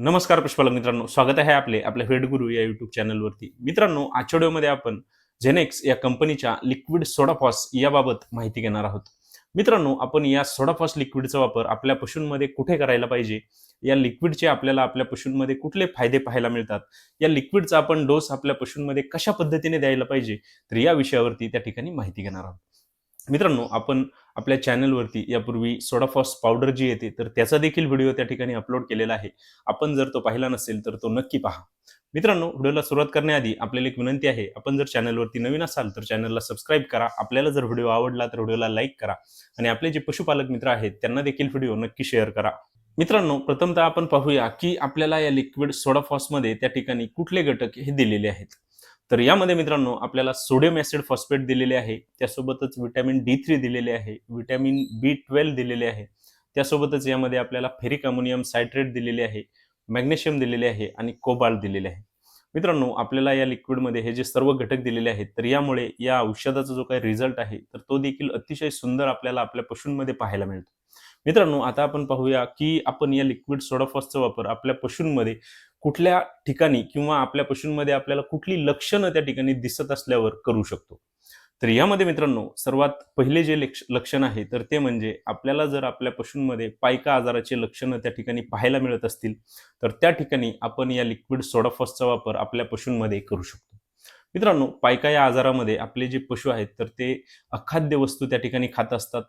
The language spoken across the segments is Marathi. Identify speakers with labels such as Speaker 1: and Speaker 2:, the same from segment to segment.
Speaker 1: नमस्कार पुष्पालक मित्रांनो स्वागत आहे आपले आपल्या हेडगुरु या युट्यूब चॅनलवरती मित्रांनो आजच्या व्हिडिओमध्ये आपण जेनेक्स या कंपनीच्या लिक्विड सोडाफॉस याबाबत माहिती घेणार आहोत. मित्रांनो आपण या सोडाफॉस लिक्विडचा वापर आपल्या पशूंमध्ये कुठे करायला पाहिजे? या लिक्विडचे आपल्याला आपल्या पशूंमध्ये कुठले फायदे पाहायला मिळतात? या लिक्विडचा आपण डोस आपल्या पशूंमध्ये कशा पद्धतीने द्यायला पाहिजे? तर या विषयावरती त्या ठिकाणी माहिती घेणार आहोत. मित्रांनो आपण आपल्या चॅनलवरती यापूर्वी सोडाफॉस पावडर जी येते तर त्याचा देखील व्हिडिओ त्या ठिकाणी अपलोड केलेला आहे. आपण जर तो पाहिला नसेल तर तो नक्की पहा. मित्रांनो व्हिडिओला सुरुवात करण्याआधी आपल्याला एक विनंती आहे आपण जर चॅनलवरती नवीन असाल तर चॅनलला सबस्क्राईब करा. आपल्याला जर व्हिडिओ आवडला तर व्हिडिओला लाईक करा आणि आपले जे पशुपालक मित्र आहेत त्यांना देखील व्हिडिओ नक्की शेअर करा. मित्रांनो प्रथमतः आपण पाहूया की आपल्याला या लिक्विड सोडाफॉसमध्ये त्या ठिकाणी कुठले घटक हे दिलेले आहेत. तर यामध्ये मित्रांनो आपल्याला सोडियम ऍसिड फॉस्फेट दिलेले आहे. त्यासोबतच विटॅमिन डी थ्री दिलेले आहे विटॅमिन बी ट्वेल्व दिलेले आहे. त्यासोबतच यामध्ये आपल्याला फेरिक अमोनियम सायट्रेट दिलेले आहे मॅग्नेशियम दिलेले आहे आणि कोबाल्ट दिलेले आहे. मित्रांनो आपल्याला या लिक्विडमध्ये हे जे सर्व घटक दिलेले आहेत तर यामुळे या औषधाचा जो काही रिझल्ट आहे तर तो देखील अतिशय सुंदर आपल्याला आपल्या पशूंमध्ये पाहायला मिळतो. मित्रांनो आता आपण पाहूया की आपण या लिक्विड सोडाफॉसचा वापर आपल्या पशूंमध्ये कुठल्या ठिकाणी किंवा आपल्या पशूंमध्ये आपल्याला कुठली लक्षणं त्या ठिकाणी दिसत असल्यावर करू शकतो. तर यामध्ये मित्रांनो सर्वात पहिले जे लक्ष लक्षण आहे तर ते म्हणजे आपल्याला जर आपल्या पशूंमध्ये पायका आजाराचे लक्षणं त्या ठिकाणी पाहायला मिळत असतील तर त्या ठिकाणी आपण या लिक्विड सोडाफॉसचा वापर आपल्या पशूंमध्ये करू शकतो. मित्रांनो पायका या आजारामध्ये आपले जे पशु आहेत तर ते अखाद्य वस्तू त्या ठिकाणी खात असतात.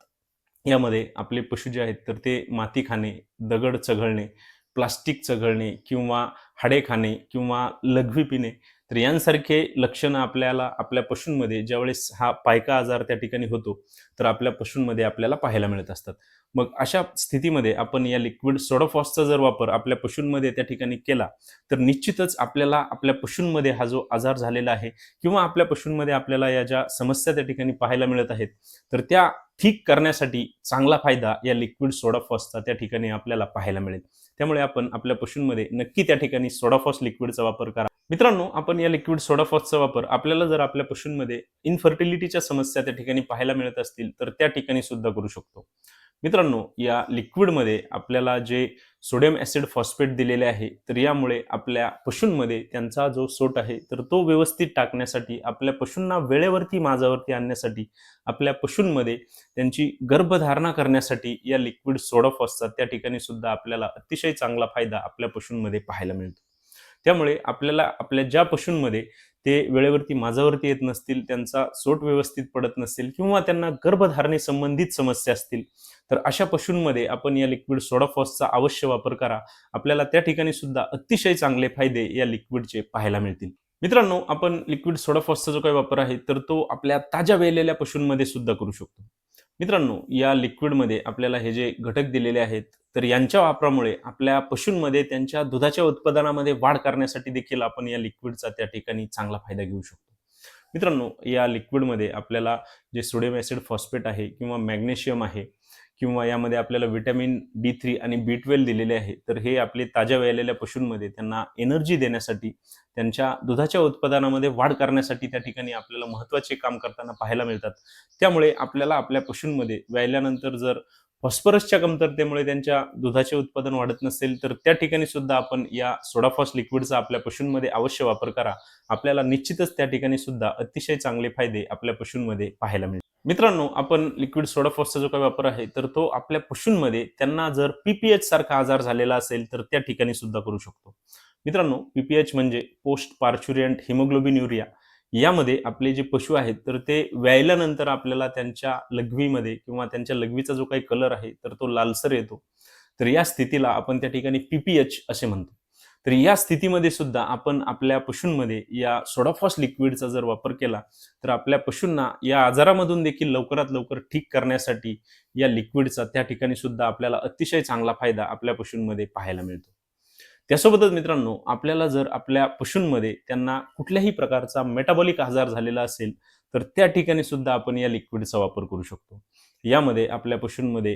Speaker 1: यामध्ये आपले पशु जे आहेत तर ते माती खाणे दगड चघळणे प्लास्टिक चघळणे किंवा हाडे खाणे किंवा लघवी पिणे तर यांसारखे लक्षणं आपल्याला आपल्या पशूंमध्ये ज्यावेळेस हा पायका आजार त्या ठिकाणी होतो तर आपल्या पशूंमध्ये आपल्याला पाहायला मिळत असतात. मग अशा स्थितीमध्ये आपण या लिक्विड सोडोफॉसचा जर वापर आपल्या पशूंमध्ये त्या ठिकाणी केला तर निश्चितच आपल्याला आपल्या पशूंमध्ये हा जो आजार झालेला आहे किंवा आपल्या पशूंमध्ये आपल्याला या ज्या समस्या त्या ठिकाणी पाहायला मिळत आहेत तर त्या ठीक करण्यासाठी चांगला फायदा या लिक्विड सोडाफॉसचा त्या ठिकाणी आपल्याला पाहायला मिळेल. त्यामुळे आपण आपल्या पशूंमध्ये नक्की त्या ठिकाणी सोडाफॉस लिक्विडचा वापर करा. मित्रांनो आपण या लिक्विड सोडाफॉसचा वापर आपल्याला जर आपल्या पशूंमध्ये इनफर्टिलिटीच्या समस्या त्या ठिकाणी पाहायला मिळत असतील तर त्या ठिकाणी सुद्धा करू शकतो. मित्रांनो या लिक्विडमध्ये आपल्याला जे सोडियम ऍसिड फॉस्फेट दिलेले आहे तर यामुळे आपल्या पशूंमध्ये त्यांचा जो सोट आहे तर तो व्यवस्थित टाकण्यासाठी आपल्या पशूंना वेळेवरती माझावरती आणण्यासाठी आपल्या पशूंमध्ये त्यांची गर्भधारणा करण्यासाठी या लिक्विड सोडाफॉसचा त्या ठिकाणी सुद्धा आपल्याला अतिशय चांगला फायदा आपल्या पशूंमध्ये पाहायला मिळतो. त्यामुळे आपल्याला आपल्या ज्या पशूंमध्ये ते वेळेवरती माझावरती येत नसतील त्यांचा सोट व्यवस्थित पडत नसेल किंवा त्यांना गर्भधारणे संबंधित समस्या असतील तर अशा पशूंमध्ये आपण या लिक्विड सोडाफॉसचा अवश्य वापर करा. आपल्याला त्या ठिकाणी सुद्धा अतिशय चांगले फायदे या लिक्विडचे पाहायला मिळतील. मित्रांनो आपण लिक्विड सोडाफॉसचा जो काही वापर आहे तर तो आपल्या ताज्या वेलेल्या पशूंमध्ये सुद्धा करू शकतो. मित्रांनो या लिक्विडमध्ये आपल्याला हे जे घटक दिलेले आहेत तर यांच्या वापरामुळे आपल्या पशूंमध्ये त्यांच्या दुधाच्या उत्पादनामध्ये वाढ करण्यासाठी देखील आपण या लिक्विडचा त्या ठिकाणी चांगला फायदा घेऊ शकतो. मित्रांनो या लिक्विडमध्ये आपल्याला जे सोडियम ॲसिड फॉस्फेट आहे किंवा मॅग्नेशियम आहे किंवा यामध्ये आपल्याला विटॅमिन बी थ्री आणि बी ट्वेल्व दिलेले आहे तर हे आपले ताज्या वेळलेल्या पशूंमध्ये त्यांना एनर्जी देण्यासाठी त्यांच्या दुधाच्या उत्पादनामध्ये वाढ करण्यासाठी त्या ठिकाणी आपल्याला महत्त्वाचे काम करताना पाहायला मिळतात. त्यामुळे आपल्याला आपल्या पशूंमध्ये व्यायल्यानंतर जर फॉस्फरसच्या कमतरतेमुळे त्यांच्या दुधाचे उत्पादन वाढत नसेल तर त्या ठिकाणी सुद्धा आपण या सोडाफॉस लिक्विडचा आपल्या पशूंमध्ये अवश्य वापर करा. आपल्याला निश्चितच त्या ठिकाणी सुद्धा अतिशय चांगले फायदे आपल्या पशूंमध्ये पाहायला मिळतील. मित्रांनो आपण लिक्विड सोडाफॉसचा जो काही वापर आहे तर तो आपल्या पशूंमध्ये त्यांना जर पीपीएच सारखा आजार झालेला असेल तर त्या ठिकाणी सुद्धा करू शकतो. मित्रांनो पीपीएच म्हणजे पोस्ट पार्च्युरियंट हिमोग्लोबिन युरिया. यामध्ये आपले जे पशु आहेत तर ते व्यायल्यानंतर आपल्याला त्यांच्या लघवीमध्ये किंवा त्यांच्या लघवीचा जो काही कलर आहे तर तो लालसर येतो. तर या स्थितीला आपण त्या ठिकाणी पीपीएच असे म्हणतो. तर या स्थितीमध्ये सुद्धा आपण आपल्या पशूंमध्ये या सोडाफॉस लिक्विडचा जर वापर केला तर आपल्या पशूंना या आजारामधून देखील लवकरात लवकर ठीक करण्यासाठी या लिक्विडचा त्या ठिकाणी सुद्धा आपल्याला अतिशय चांगला फायदा आपल्या पशूंमध्ये पाहायला मिळतो. त्यासोबतच मित्रांनो आपल्याला जर आपल्या पशूंमध्ये त्यांना कुठल्याही प्रकारचा मेटाबॉलिक आजार झालेला असेल तर त्या ठिकाणी सुद्धा आपण या लिक्विडचा वापर करू शकतो. यामध्ये आपल्या पशूंमध्ये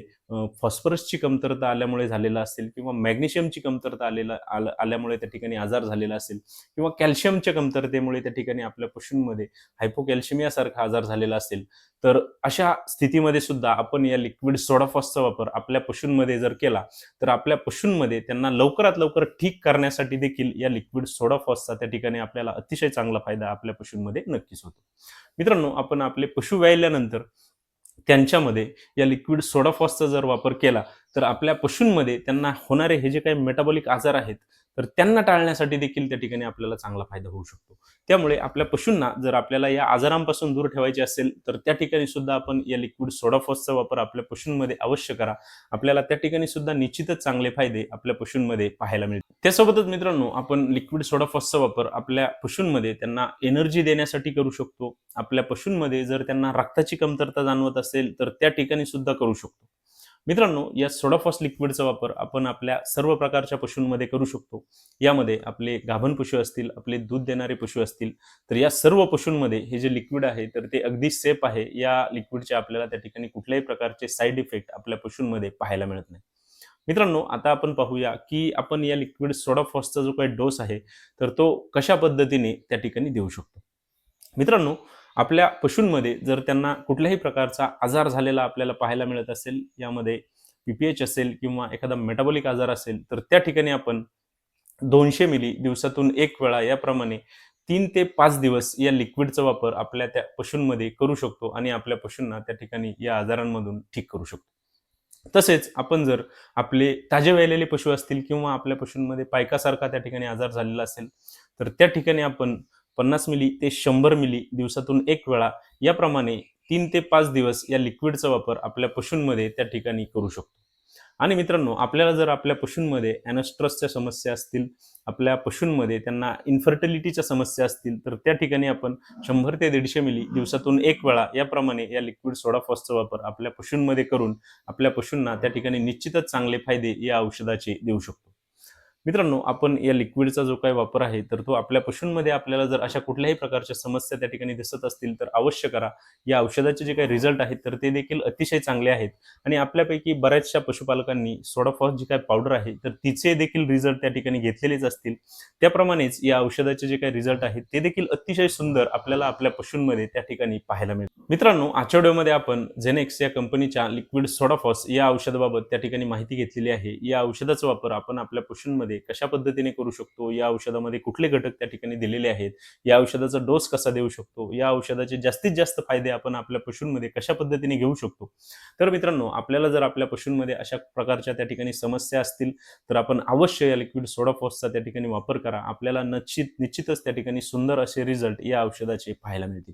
Speaker 1: फॉस्फरसची कमतरता आल्यामुळे झालेला असेल किंवा मॅग्नेशियमची कमतरता आलेला आल- आल्यामुळे त्या ठिकाणी आजार झालेला असेल किंवा कॅल्शियमच्या कमतरतेमुळे त्या ठिकाणी आपल्या पशूंमध्ये हायपोकॅल्शिमियासारखा आजार झालेला असेल तर अशा स्थितीमध्ये सुद्धा आपण या लिक्विड सोडाफॉसचा वापर आपल्या पशूंमध्ये जर केला तर आपल्या पशूंमध्ये त्यांना लवकरात लवकर ठीक करण्यासाठी देखील या लिक्विड सोडाफॉसचा त्या ठिकाणी आपल्याला अतिशय चांगला फायदा आपल्या पशूंमध्ये नक्कीच होतो. मित्रांनो आपण आपले पशु व्यायल्यानंतर त्यांच्यामध्ये या लिक्विड सोडाफॉसचा जर वापर केला तर आपल्या पशूंमध्ये त्यांना होणारे हे जे काही मेटाबॉलिक आजार आहेत तर त्यांना टाळण्यासाठी देखील त्या ठिकाणी आपल्याला चांगला फायदा होऊ शकतो. त्यामुळे आपल्या पशूंना जर आपल्याला या आजारांपासून दूर ठेवायचे असेल तर त्या ठिकाणी सुद्धा आपण या लिक्विड सोडाफॉसचा वापर आपल्या पशूंमध्ये अवश्य करा. आपल्याला त्या ठिकाणी सुद्धा निश्चितच चांगले फायदे आपल्या पशूंमध्ये पाहायला मिळतात त्यासोबतच मित्रांनो आपण लिक्विड सोडाफॉसचा वापर आपल्या पशूंमध्ये त्यांना एनर्जी देण्यासाठी करू शकतो. आपल्या पशूंमध्ये जर त्यांना रक्ताची कमतरता जाणवत असेल तर त्या ठिकाणी सुद्धा करू शकतो. मित्रांनो या सोडाफॉस लिक्विडचा वापर आपण आपल्या सर्व प्रकारच्या पशूंमध्ये करू शकतो. यामध्ये आपले गाभण पशु असतील आपले दूध देणारे पशु असतील तर या सर्व पशूंमध्ये हे जे लिक्विड आहे तर ते अगदी सेफ आहे. या लिक्विडचे आपल्याला त्या ठिकाणी कुठल्याही प्रकारचे साईड इफेक्ट आपल्या पशूंमध्ये पाहायला मिळत नाही. मित्रांनो आता आपण पाहूया की आपण या लिक्विड सोडाफॉसचा जो काही डोस आहे तर तो कशा पद्धतीने त्या ठिकाणी देऊ शकतो. मित्रांनो आपल्या पशूंमध्ये जर त्यांना कुठल्याही प्रकारचा आजार झालेला आपल्याला पाहायला मिळत असेल यामध्ये पीपीएच असेल किंवा एखादा मेटाबॉलिक आजार असेल तर त्या ठिकाणी आपण दोनशे मिली दिवसातून एक वेळा याप्रमाणे तीन ते पाच दिवस या लिक्विडचा वापर आपल्या त्या पशूंमध्ये करू शकतो आणि आपल्या पशूंना त्या ठिकाणी या आजारांमधून ठीक करू शकतो. तसेच आपण जर आपले ताजे वेलेले पशु असतील किंवा आपल्या पशूंमध्ये पायकासारखा त्या ठिकाणी आजार झालेला असेल तर त्या ठिकाणी आपण पन्नास मिली ते शंभर मिली दिवसातून एक वेळा याप्रमाणे तीन ते पाच दिवस या लिक्विडचा वापर आपल्या पशूंमध्ये त्या ठिकाणी करू शकतो. आणि मित्रांनो आपल्याला जर आपल्या पशूंमध्ये ॲनस्ट्रसच्या समस्या असतील आपल्या पशूंमध्ये त्यांना इन्फर्टिलिटीच्या समस्या असतील तर त्या ठिकाणी आपण शंभर ते दीडशे मिली दिवसातून एक वेळा याप्रमाणे या लिक्विड सोडाफॉसचा वापर आपल्या पशूंमध्ये करून आपल्या पशूंना त्या ठिकाणी निश्चितच चांगले फायदे या औषधाचे देऊ शकतो. मित्रांनो आपण या लिक्विडचा जो काही वापर आहे तर तो आपल्या पशूंमध्ये आपल्याला जर अशा कुठल्याही प्रकारच्या समस्या त्या ठिकाणी दिसत असतील तर अवश्य करा. या औषधाचे जे काही रिझल्ट आहेत तर ते देखील अतिशय चांगले आहेत. आणि आपल्यापैकी बऱ्याचशा पशुपालकांनी सोडाफॉस जी काही पावडर आहे तर तिचे देखील रिझल्ट त्या ठिकाणी घेतलेलेच असतील. त्याप्रमाणेच या औषधाचे जे काही रिझल्ट आहेत ते देखील अतिशय सुंदर आपल्याला आपल्या पशूंमध्ये त्या ठिकाणी पाहायला मिळतात. मित्रांनो आजच्या व्हिडिओमध्ये आपण झेनेक्स या कंपनीच्या लिक्विड सोडाफॉस या औषधाबाबत त्या ठिकाणी माहिती घेतलेली आहे. या औषधाचा वापर आपण आपल्या पशूंमध्ये कशा पद्धतीने करू शकतो? या औषधामध्ये कुठले घटक त्या ठिकाणी दिलेले आहेत? या औषधाचा डोस कसा देऊ शकतो? या औषधाचे जास्तीत जास्त फायदे आपण आपल्या पशूंमध्ये कशा पद्धतीने घेऊ शकतो? तर मित्रांनो आपल्याला जर आपल्या पशूंमध्ये अशा प्रकारच्या त्या ठिकाणी समस्या असतील तर आपण अवश्य या लिक्विड सोडाफॉसचा त्या ठिकाणी वापर करा. आपल्याला निश्चित निश्चितच त्या ठिकाणी सुंदर असे रिझल्ट या औषधाचे पाहायला मिळतील.